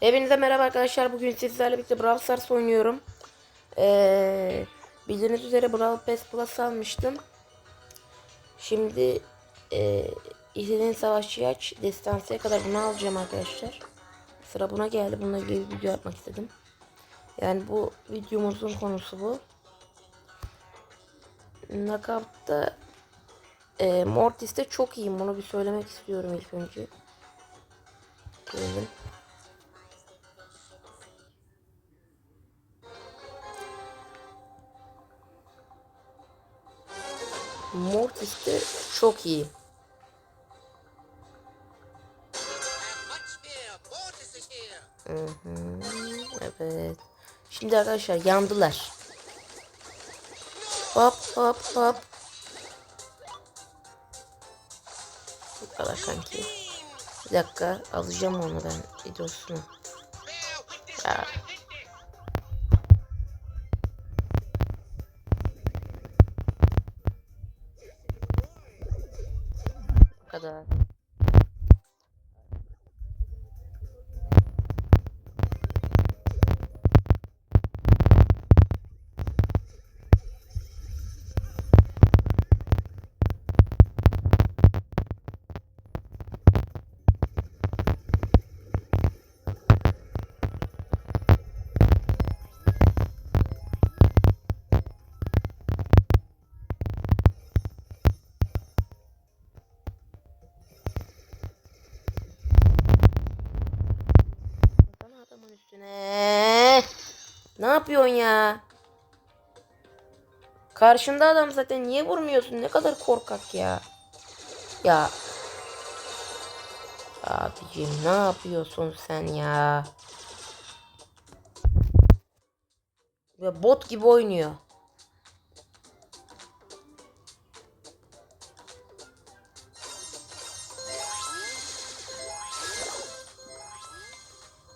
Hepinize merhaba arkadaşlar. Bugün sizlerle birlikte Brawl Stars oynuyorum. Ee, bildiğiniz üzere Brawl Pass Plus almıştım. Şimdi e, istediğin savaşçıyı aç. Destansıya kadar bunu alacağım arkadaşlar. Sıra buna geldi. Bununla ilgili bir video yapmak istedim. Yani bu videomuzun konusu bu. Knockout'ta e, Mortis'te çok iyiyim. Bunu bir söylemek istiyorum ilk önce. Gördüm. Mortis'te çok iyi. Mortis evet. Şimdi arkadaşlar yandılar. Hop hop hop. Bu kadar kanki. Bir dakika alacağım onu ben videosunu. Ya. Yapıyorsun ya? Karşında adam zaten niye vurmuyorsun? Ne kadar korkak ya. Ya. Abicim ne yapıyorsun sen ya? Ve bot gibi oynuyor.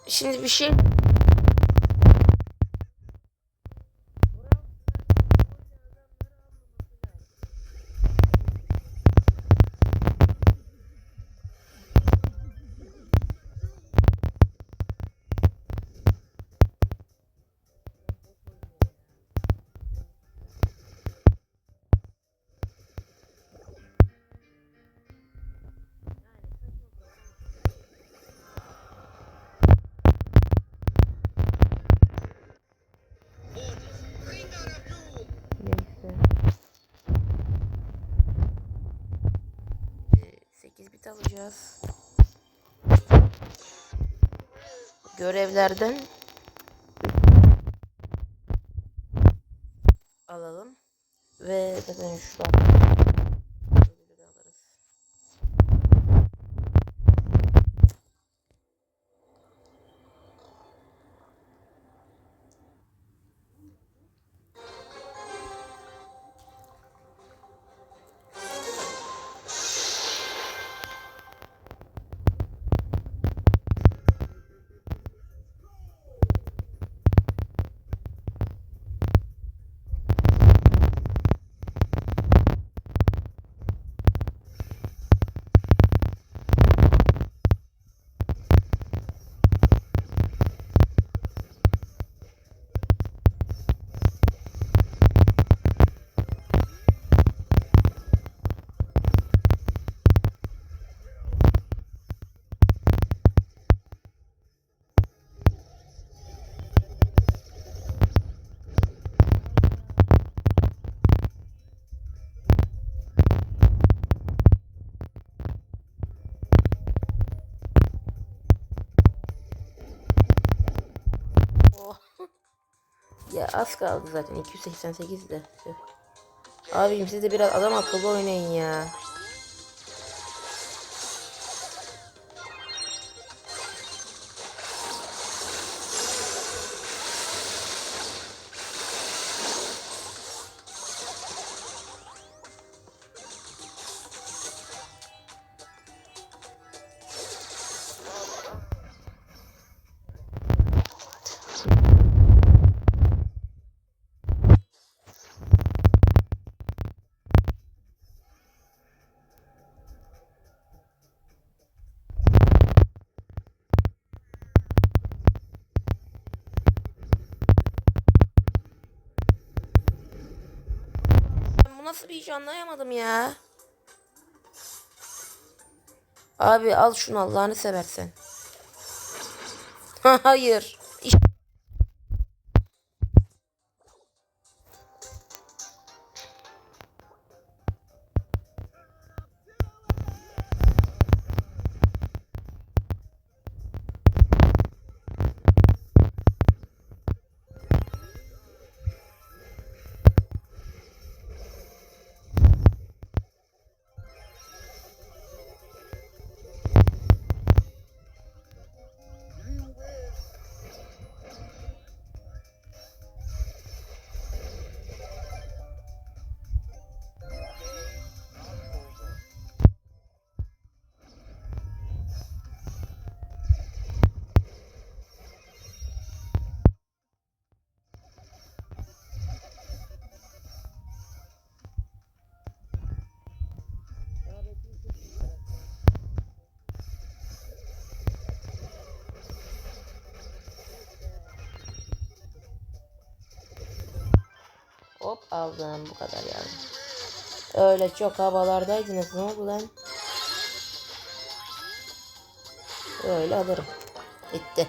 Şimdi bir şey 8 bit alacağız. Görevlerden alalım. Ve zaten şu an az kaldı zaten 288 de. Abim siz de biraz adam akıllı oynayın ya. Nasıl bir iş anlayamadım ya. Abi al şunu Allah'ını seversen. Hayır. Hop aldım bu kadar yani. Öyle çok havalardaydınız ne oldu lan? Öyle alırım. Bitti.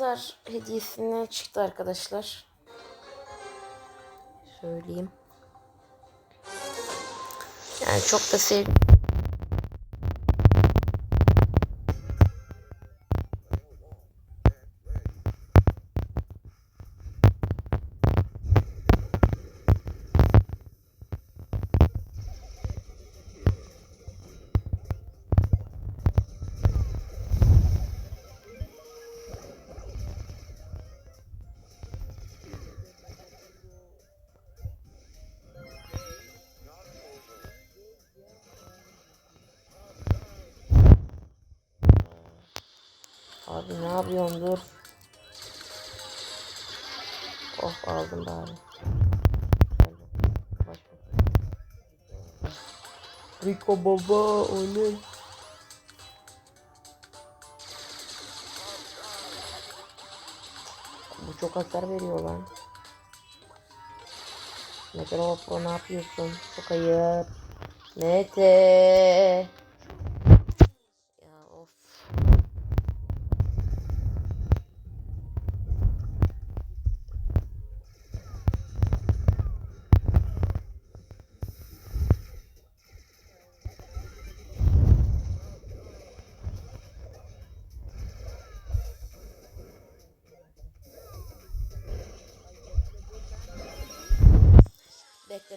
Star hediyesine çıktı arkadaşlar. Söyleyeyim. Yani çok da sev Abi ne yapıyorsun dur. Of aldım bari. Rico baba oley. Bu çok hasar veriyor lan. Mete Hoppo ne yapıyorsun? Çok ayıp. Mete.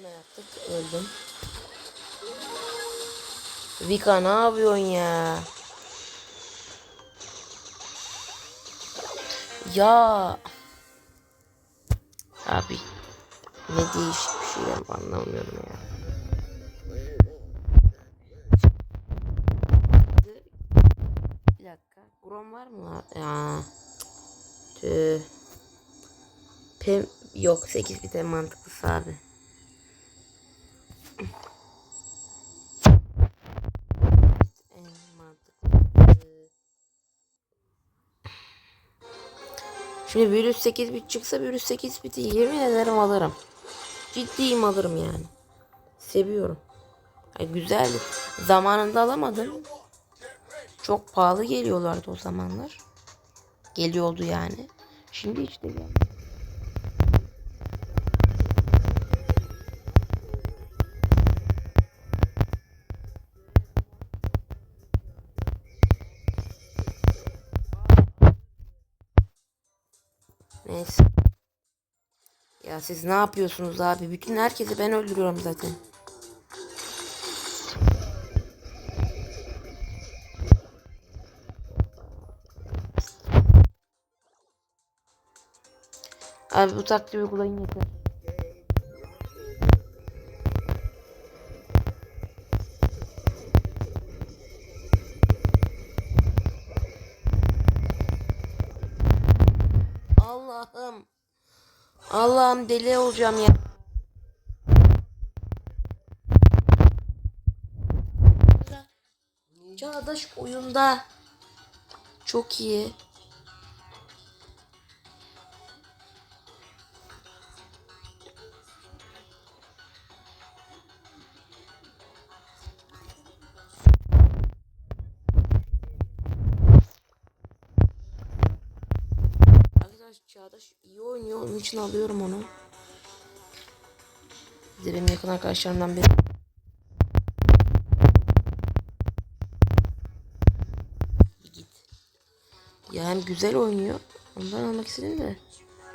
Bekleme yaptık. Öldüm. Vika ne yapıyorsun ya? Ya. Abi. Ne değişik bir şey ben anlamıyorum ya. Bir dakika. Grom var mı? Ya. Tüh. Pem yok 8 bit en mantıklısı abi. Şimdi virüs 8 bit çıksa virüs 8 biti yemin ederim alırım. Ciddiyim alırım yani. Seviyorum. Ay güzeldi. Zamanında alamadım. Çok pahalı geliyorlardı o zamanlar. Geliyordu yani. Şimdi işte geldi. Siz ne yapıyorsunuz abi? Bütün herkesi ben öldürüyorum zaten. Abi bu taktiği uygulayın yeter. Allah'ım deli olacağım ya. Çağdaş oyunda çok iyi. Oynuyor. Onun için alıyorum onu. Bir de benim yakın arkadaşlarımdan biri. Bir Git. Ya hem güzel oynuyor. Ondan almak istedim de.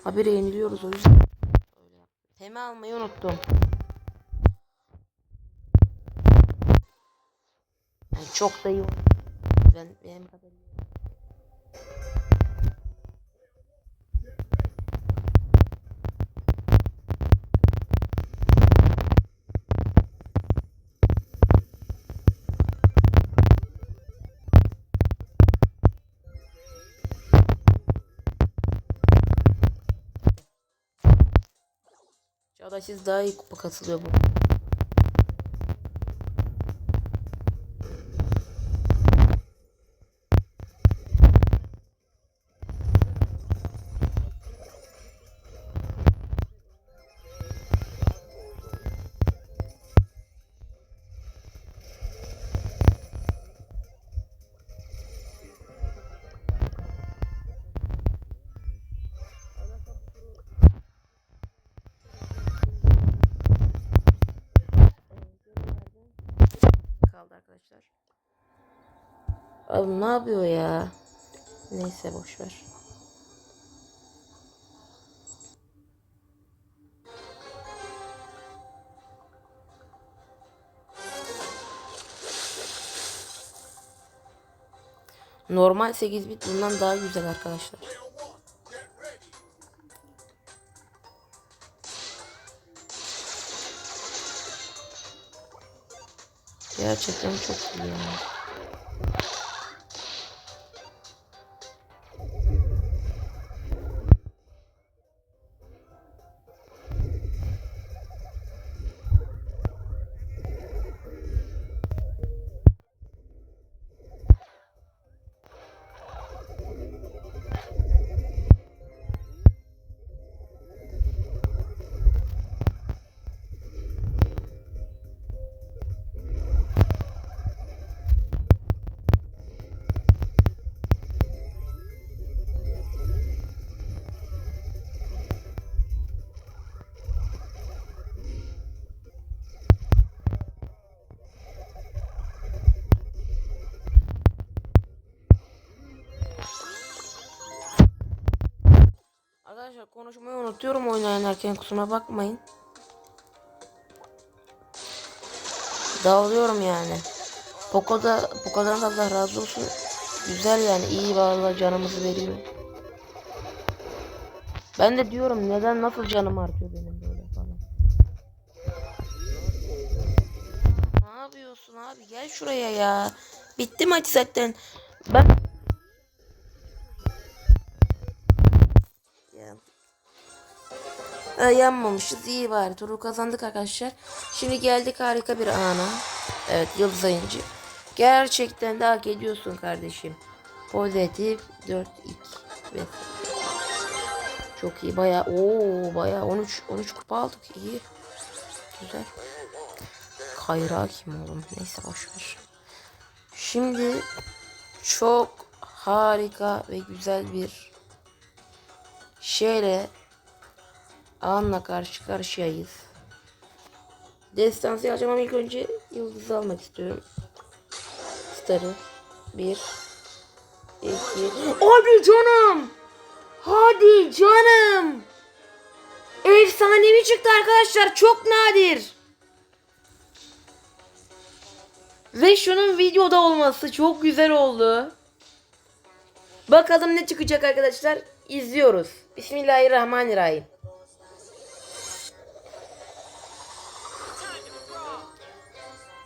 Habire yeniliyoruz o yüzden. Teme almayı unuttum. Yani çok da iyi. Ben benim kadar Çağdaş siz daha iyi kupa katılıyor bu. Kaldı arkadaşlar. Abi ne yapıyor ya? Neyse boş ver. Normal 8 bit bundan daha güzel arkadaşlar. Gerçekten çok iyi yani. Arkadaşlar konuşmayı unutuyorum oynarken kusuruma bakmayın. Dağılıyorum yani. Poco'da Poco'dan da Allah razı olsun. Güzel yani iyi vallahi canımızı veriyor. Ben de diyorum neden nasıl canım artıyor benim böyle falan. Ne yapıyorsun abi gel şuraya ya. Bitti maç zaten. Ben Ha, yanmamışız. iyi bari. Turu kazandık arkadaşlar. Şimdi geldik harika bir ana. Evet Yıldız Ayıncı. Gerçekten de hak ediyorsun kardeşim. Pozitif 4 2 ve çok iyi baya o baya 13 13 kupa aldık iyi. Güzel. Kayra kim oğlum? Neyse boş ver. Şimdi çok harika ve güzel bir şeyle anla karşı karşıyayız. Destansı alacağım ilk önce yıldızı almak istiyorum. Starı. Bir. iki. Hadi canım. Hadi canım. Efsanevi çıktı arkadaşlar. Çok nadir. Ve şunun videoda olması çok güzel oldu. Bakalım ne çıkacak arkadaşlar. İzliyoruz. Bismillahirrahmanirrahim.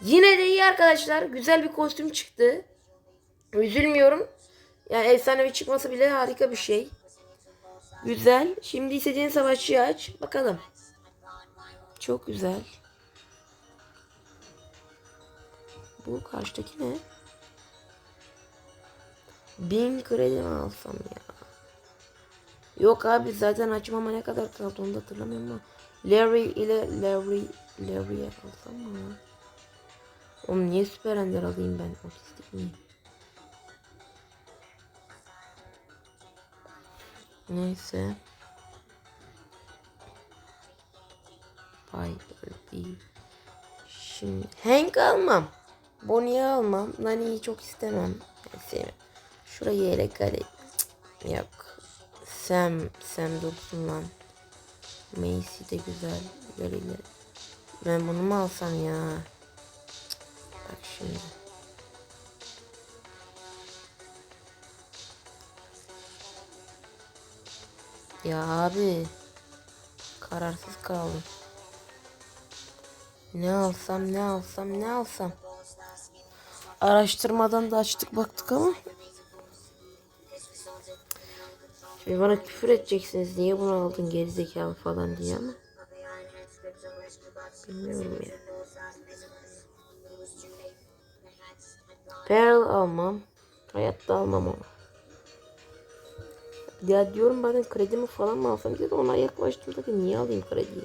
Yine de iyi arkadaşlar. Güzel bir kostüm çıktı. Üzülmüyorum. Yani efsanevi çıkması bile harika bir şey. Güzel. Şimdi istediğin savaşçıyı aç. Bakalım. Çok güzel. Bu karşıdaki ne? Bin kredi mi alsam ya? Yok abi zaten açmama ne kadar kaldı onu da hatırlamıyorum ama. Larry ile Larry Larry'e alsam mı? Oğlum niye süper ender alayım ben? Otistik miyim? Neyse. Piper değil. Şimdi Hank almam. Bonnie'yi almam. Nani'yi çok istemem. Sevmem. Şurayı ele. Cık, Yok. Sam. Sam dursun lan. Macy de güzel. İleri. Ben bunu mu alsam ya? Şimdi. Ya abi. Kararsız kaldım. Ne alsam ne alsam ne alsam. Araştırmadan da açtık baktık ama. Şimdi bana küfür edeceksiniz. Niye bunu aldın gerizekalı falan diye ama. Bilmiyorum ya. Pearl almam. Hayatta almam onu. Ya diyorum bazen kredimi falan mı alsam diye de ona yaklaştım da niye alayım krediyi?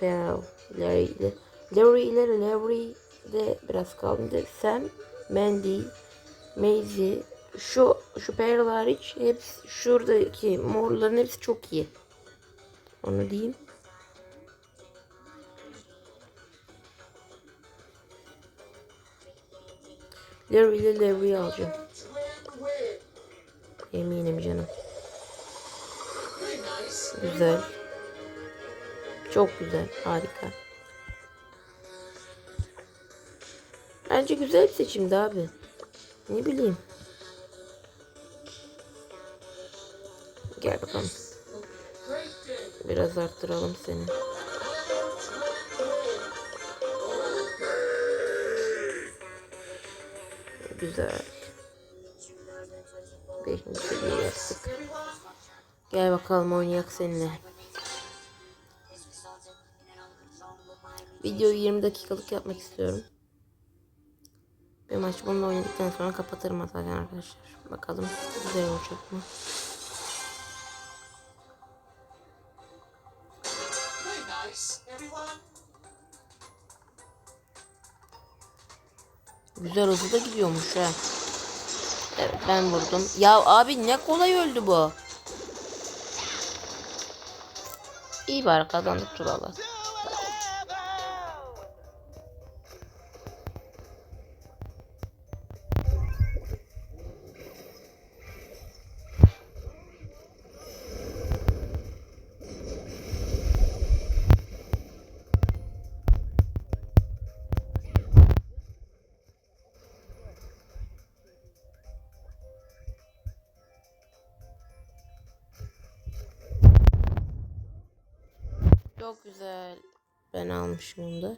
Pearl, Larry ile Larry ile Larry de biraz kaldım da Sam, Mandy, Maisie şu şu Pearl hariç hepsi şuradaki morların hepsi çok iyi. Onu diyeyim. Larry ile Larry'i alacağım. Eminim canım. Güzel. Çok güzel. Harika. Bence güzel bir seçimdi abi. Ne bileyim. Gel bakalım. Biraz arttıralım seni. Güzel. Beşinci seviye yaptık. Gel bakalım oynayak seninle. Videoyu 20 dakikalık yapmak istiyorum. Bir maç bununla oynadıktan sonra kapatırım zaten arkadaşlar. Bakalım güzel olacak mı? Güzel hızlı da gidiyormuş ha. Evet ben vurdum. Ya abi ne kolay öldü bu. İyi bari kazandık turalı. Çok güzel. Ben almışım onu da.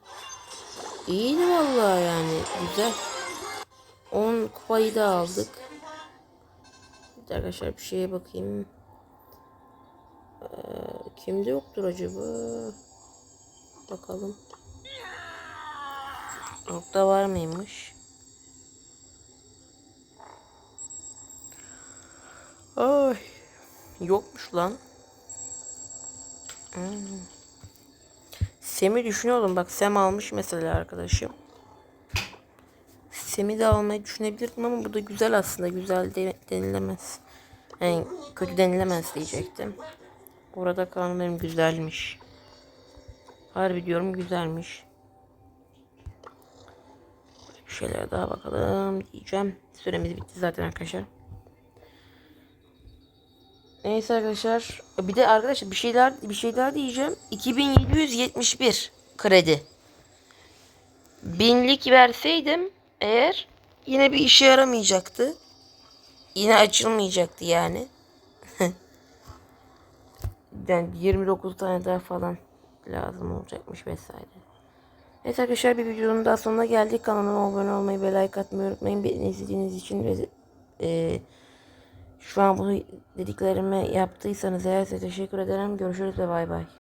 İyiydi vallahi yani. Güzel. 10 kupayı da aldık. Bir Arkadaşlar bir şeye bakayım. Ee, kimde yoktur acaba? Bakalım. Nokta var mıymış? Ay. Yokmuş lan. Hmm. Sem'i düşünüyordum. Bak Sem almış mesela arkadaşım. Sem'i de almayı düşünebilirdim ama bu da güzel aslında. Güzel de, denilemez. Yani kötü denilemez diyecektim. Burada kalan benim güzelmiş. Harbi diyorum güzelmiş. Bir şeyler daha bakalım diyeceğim. Süremiz bitti zaten arkadaşlar. Neyse arkadaşlar. Bir de arkadaşlar bir şeyler bir şeyler diyeceğim. 2771 kredi. Binlik verseydim eğer yine bir işe yaramayacaktı. Yine açılmayacaktı yani. yani 29 tane daha falan lazım olacakmış vesaire. Evet arkadaşlar bir videonun daha sonuna geldik. Kanalıma abone olmayı ve like atmayı unutmayın. Beni izlediğiniz için ve e, Şu an bu dediklerimi yaptıysanız eğer size teşekkür ederim. Görüşürüz ve bay bay.